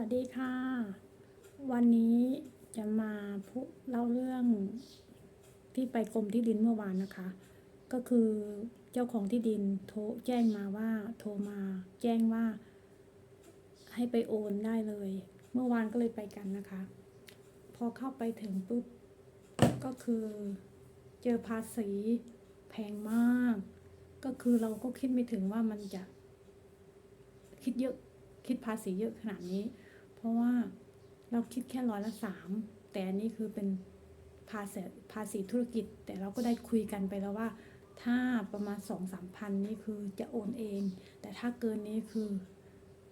วัสดีค่ะ วันนี้จะมาเล่าเรื่องที่ไปกรมที่ดินเมื่อวานนะคะ ก็คือเจ้าของที่ดินโทรแจ้งมาว่าโทรมาแจ้งว่า ให้ไปโอนได้เลย เมื่อวานก็เลยไปกันนะคะ พอเข้าไปถึงปุ๊บก็คือเจอภาษีแพงมาก ก็คือเราก็คิดไม่ถึงว่ามันจะคิดเยอะคิดภาษีเยอะขนาดนี้ ราะว่าเราคิดแค่ร้อยละสามแต่อันนี้คือเป็นภาษีภาษีธุรกิจ แต่เราก็ได้คุยกันไปแล้วว่า ถ้าประมาณสองสามพันนี่คือจะโอนเอง แต่ถ้าเกินนี้คือ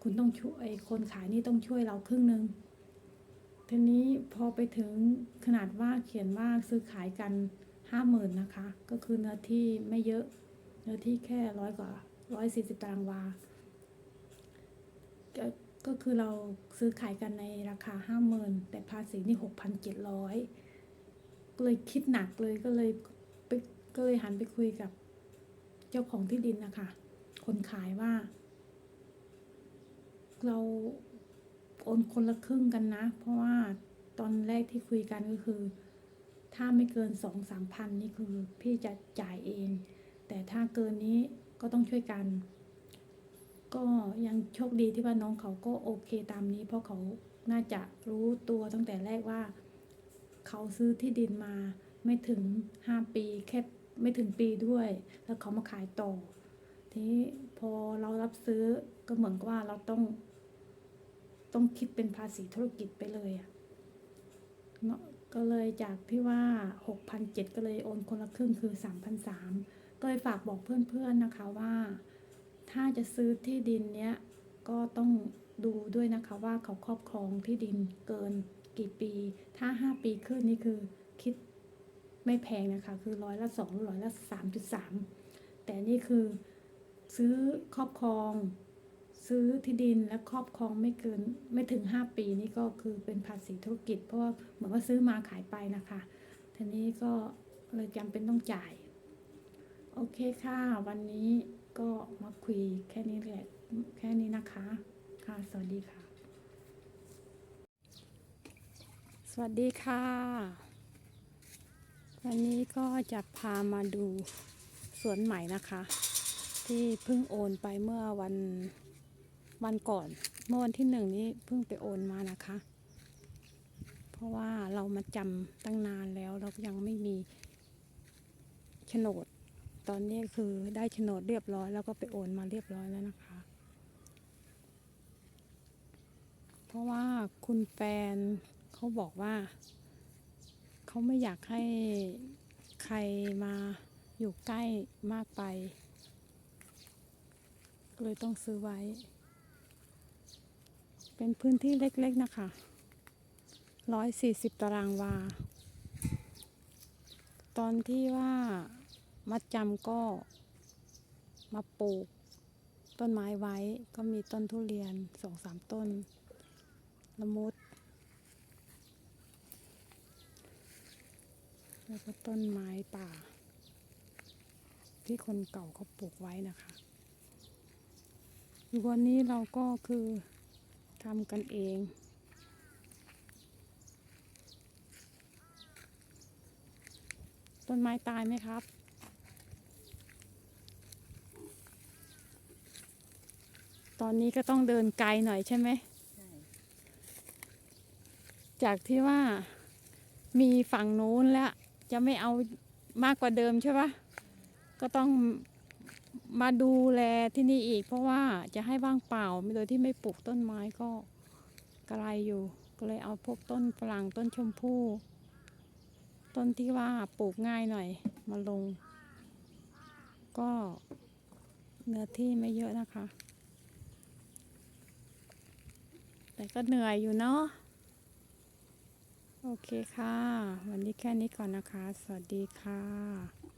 คุณต้องช่วยคนขายนี่ต้องช่วยเราครึ่งหนึ่งทีนี้พอไปถึงขนาดว่าเขียนว่าซื้อขายกันห้าหมื่นนะคะ ก็คือเนื้อที่ไม่เยอะเนื้อที่แค่ร้อยกว่าร้อยสี่สิบตารางวา ก็คือเราซื้อขายกันในราคาห้าหมื่นแต่ภาษีนี่หกพันเจ็ดร้ยก็เลยคิดหนักเลยก็เลยไปก็เลยหันไปคุยกับเจ้าของที่ดินนะคะคนขายว่า เราโอนคนละครึ่งกันนะ เพราะว่าตอนแรกที่คุยกันก็คือ ถ้าไม่เกินสองสามพันนี่คือ พี่จะจ่ายเอง แต่ถ้าเกินนี้ก็ต้องช่วยกัน ก็ยังโชคดีที่ว่าน้องเขาก็โอเคตามนี้ เพราะเขาน่าจะรู้ตัวตั้งแต่แรกว่า เขาซื้อที่ดินมาไม่ถึงห้าปีแค่ไม่ถึงปีด้วย แล้วเขามาขายต่อ ทีนี้พอเรารับซื้อก็เหมือนกับว่าเราต้อง ต้องคิดเป็นภาษีธุรกิจไปเลยอะเนาะก็เลยจากที่ว่าหกพันเจ็ดก็เลยโอนคนละครึ่งคือสามพันสามก็เลยฝากบอกเพื่อนๆนะคะว่า ถ้าจะซื้อที่ดินเนี้ยก็ต้องดูด้วยนะคะว่าเขาครอบครองที่ดินเกินกี่ปี ถ้าห้าปีขึ้นนี่คือคิดไม่แพงนะคะ คือร้อยละสองร้อยละสามจุดสามแต่นี่คือซื้อครอบครอง ซื้อที่ดินและครอบครองไม่เกินไม่ถึงห้าปีนี่ก็คือเป็นภาษีธุรกิจ เพราะว่าเหมือนว่าซื้อมาขายไปนะคะทีนี้ก็เลยจำเป็นต้องจ่าย โอเคค่ะ วันนี้ ก็มาคุยแค่นี้แหละแค่นี้นะคะ ค่ะ สวัสดีค่ะ สวัสดีค่ะ วันนี้ก็จะพามาดูสวนใหม่นะคะ ที่เพิ่งโอนไปเมื่อวันวันก่อน เมื่อวันที่หนึ่งนี้เพิ่งไปโอนมานะคะ เพราะว่าเรามาจำตั้งนานแล้วเรายังไม่มีโฉนด ตอนนี้คือได้โฉนดเรียบร้อย แล้วก็ไปโอนมาเรียบร้อยแล้วนะคะ เพราะว่าคุณแฟนเขาบอกว่าเขาไม่อยากให้ใครมาอยู่ใกล้มากไป เลยต้องซื้อไว้ เป็นพื้นที่เล็กๆนะคะร้อยสี่สิบตารางวา ตอนที่ว่า มัดจำก็มาปลูกต้นไม้ไว้ก็มีต้นทุเรียนสองสามต้นละมุด แล้วก็ต้นไม้ป่า ที่คนเก่าเขาปลูกไว้นะคะวันนี้เราก็คือทำกันเองต้นไม้ตายไหมครับ อนนี้ก็ต้องเดินไกลหน่อยใช่ไหมใช่จากที่ว่ามีฝั่งนู้นแล้ว จะไม่เอามากกว่าเดิมใช่ปะก็ต้องมาดูแลที่นี่อีก เพราะว่าจะให้ว่างเปล่าโดยที่ไม่ปลูกต้นไม้ก็กระไรอยู่ ก็เลยเอาพวกต้นฝรั่งต้นชมพู่ต้นที่ว่าปลูกง่ายหน่อยมาลง ก็เนื้อที่ไม่เยอะนะคะ แต่ก็เหนื่อยอยู่เนาะ โอเคค่ะ วันนี้แค่นี้ก่อนนะคะ สวัสดีค่ะ